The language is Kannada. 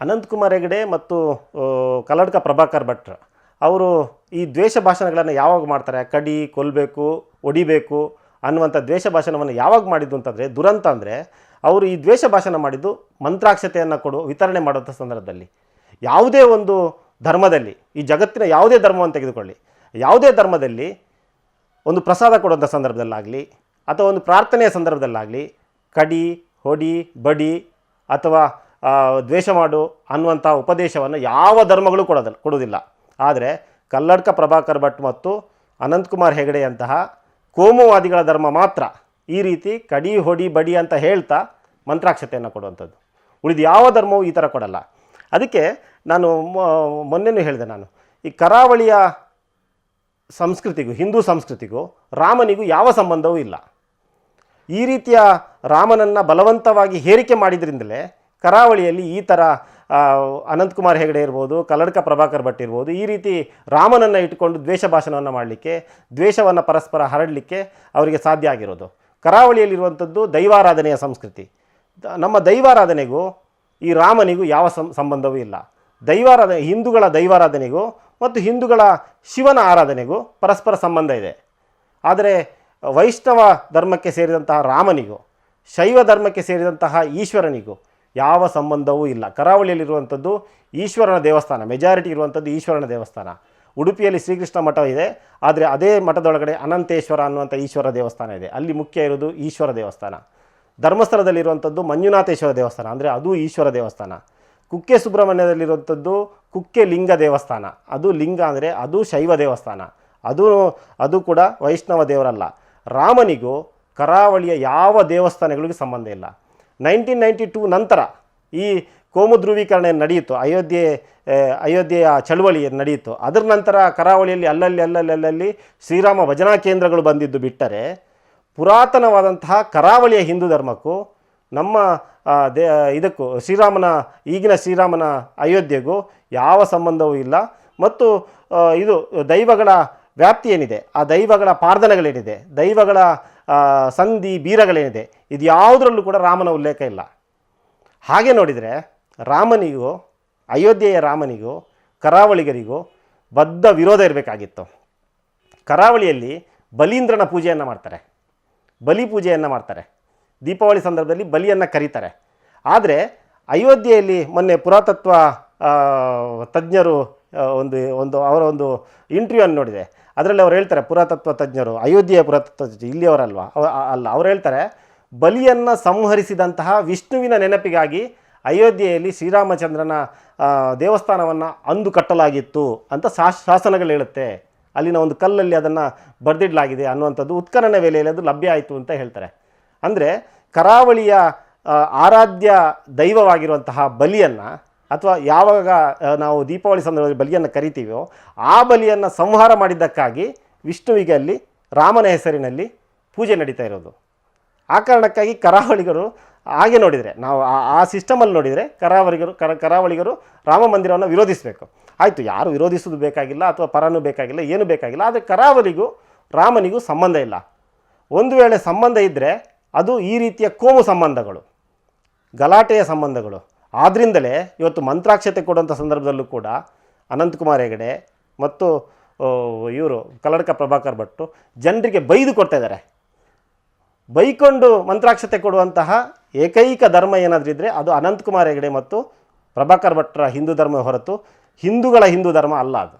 ಅನಂತಕುಮಾರ್ ಹೆಗಡೆ ಮತ್ತು ಕಲ್ಲಡ್ಕ ಪ್ರಭಾಕರ್ ಭಟ್ರ ಅವರು ಈ ದ್ವೇಷ ಭಾಷಣಗಳನ್ನು ಯಾವಾಗ ಮಾಡ್ತಾರೆ? ಕಡಿ ಕೊಲ್ಲಬೇಕು ಒಡಿಬೇಕು ಅನ್ನುವಂಥ ದ್ವೇಷ ಭಾಷಣವನ್ನು ಯಾವಾಗ ಮಾಡಿದ್ದು ಅಂತಂದರೆ, ದುರಂತ ಅಂದರೆ, ಅವರು ಈ ದ್ವೇಷ ಭಾಷಣ ಮಾಡಿದ್ದು ಮಂತ್ರಾಕ್ಷತೆಯನ್ನು ಕೊಡು, ವಿತರಣೆ ಮಾಡುವಂಥ ಸಂದರ್ಭದಲ್ಲಿ. ಯಾವುದೇ ಒಂದು ಧರ್ಮದಲ್ಲಿ, ಈ ಜಗತ್ತಿನ ಯಾವುದೇ ಧರ್ಮವನ್ನು ತೆಗೆದುಕೊಳ್ಳಿ, ಯಾವುದೇ ಧರ್ಮದಲ್ಲಿ ಒಂದು ಪ್ರಸಾದ ಕೊಡುವಂಥ ಸಂದರ್ಭದಲ್ಲಾಗಲಿ, ಅಥವಾ ಒಂದು ಪ್ರಾರ್ಥನೆಯ ಸಂದರ್ಭದಲ್ಲಾಗಲಿ, ಕಡಿ, ಹೊಡಿ, ಬಡಿ, ಅಥವಾ ದ್ವೇಷ ಮಾಡು ಅನ್ನುವಂಥ ಉಪದೇಶವನ್ನು ಯಾವ ಧರ್ಮಗಳು ಕೊಡೋದಿಲ್ಲ ಕೊಡುವುದಿಲ್ಲ. ಆದರೆ ಕಲ್ಲಡ್ಕ ಪ್ರಭಾಕರ್ ಭಟ್ ಮತ್ತು ಅನಂತಕುಮಾರ್ ಹೆಗಡೆಯಂತಹ ಕೋಮುವಾದಿಗಳ ಧರ್ಮ ಮಾತ್ರ ಈ ರೀತಿ ಕಡಿ, ಹೊಡಿ, ಬಡಿ ಅಂತ ಹೇಳ್ತಾ ಮಂತ್ರಾಕ್ಷತೆಯನ್ನು ಕೊಡುವಂಥದ್ದು. ಉಳಿದು ಯಾವ ಧರ್ಮವೂ ಈ ಥರ ಕೊಡಲ್ಲ. ಅದಕ್ಕೆ ನಾನು ಮೊನ್ನೆನೂ ಹೇಳಿದೆ ನಾನು, ಈ ಕರಾವಳಿಯ ಸಂಸ್ಕೃತಿಗೂ, ಹಿಂದೂ ಸಂಸ್ಕೃತಿಗೂ ರಾಮನಿಗೂ ಯಾವ ಸಂಬಂಧವೂ ಇಲ್ಲ. ಈ ರೀತಿಯ ರಾಮನನ್ನು ಬಲವಂತವಾಗಿ ಹೇರಿಕೆ ಮಾಡಿದ್ರಿಂದಲೇ ಕರಾವಳಿಯಲ್ಲಿ ಈ ಥರ ಅನಂತಕುಮಾರ್ ಹೆಗಡೆ ಇರ್ಬೋದು ಕಲ್ಲಡ್ಕ ಪ್ರಭಾಕರ್ ಭಟ್ ಇರ್ಬೋದು, ಈ ರೀತಿ ರಾಮನನ್ನು ಇಟ್ಟುಕೊಂಡು ದ್ವೇಷ ಭಾಷಣವನ್ನು ಮಾಡಲಿಕ್ಕೆ, ದ್ವೇಷವನ್ನು ಪರಸ್ಪರ ಹರಡಲಿಕ್ಕೆ ಅವರಿಗೆ ಸಾಧ್ಯ ಆಗಿರೋದು. ಕರಾವಳಿಯಲ್ಲಿರುವಂಥದ್ದು ದೈವಾರಾಧನೆಯ ಸಂಸ್ಕೃತಿ. ನಮ್ಮ ದೈವಾರಾಧನೆಗೂ ಈ ರಾಮನಿಗೂ ಯಾವ ಸಂಬಂಧವೂ ಇಲ್ಲ. ದೈವಾರಾಧನೆ, ಹಿಂದೂಗಳ ದೈವಾರಾಧನೆಗೂ ಮತ್ತು ಹಿಂದೂಗಳ ಶಿವನ ಆರಾಧನೆಗೂ ಪರಸ್ಪರ ಸಂಬಂಧ ಇದೆ. ಆದರೆ ವೈಷ್ಣವ ಧರ್ಮಕ್ಕೆ ಸೇರಿದಂತಹ ರಾಮನಿಗೂ, ಶೈವ ಧರ್ಮಕ್ಕೆ ಸೇರಿದಂತಹ ಈಶ್ವರನಿಗೂ ಯಾವ ಸಂಬಂಧವೂ ಇಲ್ಲ. ಕರಾವಳಿಯಲ್ಲಿರುವಂಥದ್ದು ಈಶ್ವರನ ದೇವಸ್ಥಾನ ಮೆಜಾರಿಟಿ ಇರುವಂಥದ್ದು ಈಶ್ವರನ ದೇವಸ್ಥಾನ. ಉಡುಪಿಯಲ್ಲಿ ಶ್ರೀಕೃಷ್ಣ ಮಠ ಇದೆ, ಆದರೆ ಅದೇ ಮಠದೊಳಗಡೆ ಅನಂತೇಶ್ವರ ಅನ್ನುವಂಥ ಈಶ್ವರ ದೇವಸ್ಥಾನ ಇದೆ. ಅಲ್ಲಿ ಮುಖ್ಯ ಇರೋದು ಈಶ್ವರ ದೇವಸ್ಥಾನ. ಧರ್ಮಸ್ಥಳದಲ್ಲಿರುವಂಥದ್ದು ಮಂಜುನಾಥೇಶ್ವರ ದೇವಸ್ಥಾನ, ಅಂದರೆ ಅದು ಈಶ್ವರ ದೇವಸ್ಥಾನ. ಕುಕ್ಕೆ ಸುಬ್ರಹ್ಮಣ್ಯದಲ್ಲಿರುವಂಥದ್ದು ಕುಕ್ಕೆ ಲಿಂಗ ದೇವಸ್ಥಾನ. ಅದು ಲಿಂಗ ಅಂದರೆ ಅದು ಶೈವ ದೇವಸ್ಥಾನ. ಅದು ಅದು ಕೂಡ ವೈಷ್ಣವ ದೇವರಲ್ಲ. ರಾಮನಿಗೂ ಕರಾವಳಿಯ ಯಾವ ದೇವಸ್ಥಾನಗಳಿಗೂ ಸಂಬಂಧ ಇಲ್ಲ. ನೈನ್ಟೀನ್ ನೈಂಟಿ ಟೂ ನಂತರ ಈ ಕೋಮು ಧ್ರುವೀಕರಣ ಏನ್ ನಡೆಯಿತು? ಅಯೋಧ್ಯೆ ಅಯೋಧ್ಯೆಯ ಚಳುವಳಿ ನಡೆಯಿತು? ಅದರ ನಂತರ ಕರಾವಳಿಯಲ್ಲಿ ಅಲ್ಲಲ್ಲಿ ಅಲ್ಲಲ್ಲಿ ಅಲ್ಲಲ್ಲಿ ಶ್ರೀರಾಮ ಭಜನಾ ಕೇಂದ್ರಗಳು ಬಂದಿದ್ದು ಬಿಟ್ಟರೆ ಪುರಾತನವಾದಂತಹ ಕರಾವಳಿಯ ಹಿಂದೂ ಧರ್ಮಕ್ಕೂ ನಮ್ಮ ದೇ, ಇದಕ್ಕೂ ಶ್ರೀರಾಮನ, ಈಗಿನ ಶ್ರೀರಾಮನ ಅಯೋಧ್ಯೆಗೂ ಯಾವ ಸಂಬಂಧವೂ ಇಲ್ಲ. ಮತ್ತು ಇದು ದೈವಗಳ ವ್ಯಾಪ್ತಿ ಏನಿದೆ? ಆ ದೈವಗಳ ಪಾರ್ಧನೆಗಳೇನಿದೆ? ದೈವಗಳ ಸಂಧಿ ಬೀರಗಳೇನಿದೆ, ಇದು ಯಾವುದರಲ್ಲೂ ಕೂಡ ರಾಮನ ಉಲ್ಲೇಖ ಇಲ್ಲ. ಹಾಗೆ ನೋಡಿದರೆ ರಾಮನಿಗೂ, ಅಯೋಧ್ಯೆಯ ರಾಮನಿಗೂ, ಕರಾವಳಿಗರಿಗೂ ಬದ್ಧ ವಿರೋಧ ಇರಬೇಕಾಗಿತ್ತು. ಕರಾವಳಿಯಲ್ಲಿ ಬಲೀಂದ್ರನ ಪೂಜೆಯನ್ನು ಮಾಡ್ತಾರೆ. ಬಲಿ ಪೂಜೆಯನ್ನು ಮಾಡ್ತಾರೆ. ದೀಪಾವಳಿ ಸಂದರ್ಭದಲ್ಲಿ ಬಲಿಯನ್ನು ಕರೀತಾರೆ. ಆದರೆ ಅಯೋಧ್ಯೆಯಲ್ಲಿ ಮೊನ್ನೆ ಪುರಾತತ್ವ ತಜ್ಞರು ಒಂದು ಒಂದು, ಅವರ ಒಂದು ಇಂಟರ್ವ್ಯೂವನ್ನು ನೋಡಿದೆ. ಅದರಲ್ಲಿ ಅವ್ರು ಹೇಳ್ತಾರೆ ಪುರಾತತ್ವ ತಜ್ಞರು, ಅಯೋಧ್ಯೆಯ ಪುರಾತತ್ವ ತಜ್ಞರು ಇಲ್ಲಿಯವರಲ್ವಾ ಅಲ್ಲ, ಅವ್ರು ಹೇಳ್ತಾರೆ, ಬಲಿಯನ್ನು ಸಂಹರಿಸಿದಂತಹ ವಿಷ್ಣುವಿನ ನೆನಪಿಗಾಗಿ ಅಯೋಧ್ಯೆಯಲ್ಲಿ ಶ್ರೀರಾಮಚಂದ್ರನ ದೇವಸ್ಥಾನವನ್ನು ಅಂದು ಕಟ್ಟಲಾಗಿತ್ತು ಅಂತ ಶಾಸ್, ಶಾಸನಗಳು ಹೇಳುತ್ತೆ. ಅಲ್ಲಿನ ಒಂದು ಕಲ್ಲಲ್ಲಿ ಅದನ್ನು ಬರೆದಿಡಲಾಗಿದೆ ಅನ್ನುವಂಥದ್ದು ಉತ್ಖನನ ವೇಲೆಯಲ್ಲಿ ಅದು ಲಭ್ಯ ಆಯಿತು ಅಂತ ಹೇಳ್ತಾರೆ. ಅಂದರೆ ಕರಾವಳಿಯ ಆರಾಧ್ಯ ದೈವವಾಗಿರುವಂತಹ ಬಲಿಯನ್ನು ಅಥವಾ ಯಾವಾಗ ನಾವು ದೀಪಾವಳಿ ಸಂದರ್ಭದಲ್ಲಿ ಬಲಿಯನ್ನು ಕರಿತೀವೋ, ಆ ಬಲಿಯನ್ನು ಸಂಹಾರ ಮಾಡಿದ್ದಕ್ಕಾಗಿ ವಿಷ್ಣುವಿಗೆ ಅಲ್ಲಿ, ರಾಮನ ಹೆಸರಿನಲ್ಲಿ ಪೂಜೆ ನಡೀತಾ ಇರೋದು. ಆ ಕಾರಣಕ್ಕಾಗಿ ಕರಾವಳಿಗರು ಹಾಗೆ ನೋಡಿದರೆ, ನಾವು ಆ ಸಿಸ್ಟಮಲ್ಲಿ ನೋಡಿದರೆ ಕರಾವಳಿಗರು, ಕರ, ಕರಾವಳಿಗರು ರಾಮ ಮಂದಿರವನ್ನು ವಿರೋಧಿಸಬೇಕು. ಆಯಿತು, ಯಾರು ವಿರೋಧಿಸೋದು ಬೇಕಾಗಿಲ್ಲ, ಅಥವಾ ಪರನೂ ಬೇಕಾಗಿಲ್ಲ, ಏನು ಬೇಕಾಗಿಲ್ಲ, ಆದರೆ ಕರಾವಳಿಗೂ ರಾಮನಿಗೂ ಸಂಬಂಧ ಇಲ್ಲ. ಒಂದು ವೇಳೆ ಸಂಬಂಧ ಇದ್ದರೆ ಅದು ಈ ರೀತಿಯ ಕೋಮು ಸಂಬಂಧಗಳು, ಗಲಾಟೆಯ ಸಂಬಂಧಗಳು ಆದ್ದರಿಂದಲೇ ಇವತ್ತು ಮಂತ್ರಾಕ್ಷತೆ ಕೊಡುವಂಥ ಸಂದರ್ಭದಲ್ಲೂ ಕೂಡ ಅನಂತಕುಮಾರ್ ಹೆಗಡೆ ಮತ್ತು ಇವರು ಕಲ್ಲಡ್ಕ ಪ್ರಭಾಕರ್ ಭಟ್ಟು ಜನರಿಗೆ ಬೈದು ಕೊಡ್ತಾ ಇದ್ದಾರೆ. ಬೈಕೊಂಡು ಮಂತ್ರಾಕ್ಷತೆ ಕೊಡುವಂತಹ ಏಕೈಕ ಧರ್ಮ ಏನಾದರೂ ಇದ್ದರೆ ಅದು ಅನಂತಕುಮಾರ್ ಹೆಗಡೆ ಮತ್ತು ಪ್ರಭಾಕರ್ ಭಟ್ರ ಹಿಂದೂ ಧರ್ಮ ಹೊರತು ಹಿಂದೂಗಳ ಹಿಂದೂ ಧರ್ಮ ಅಲ್ಲ ಅದು.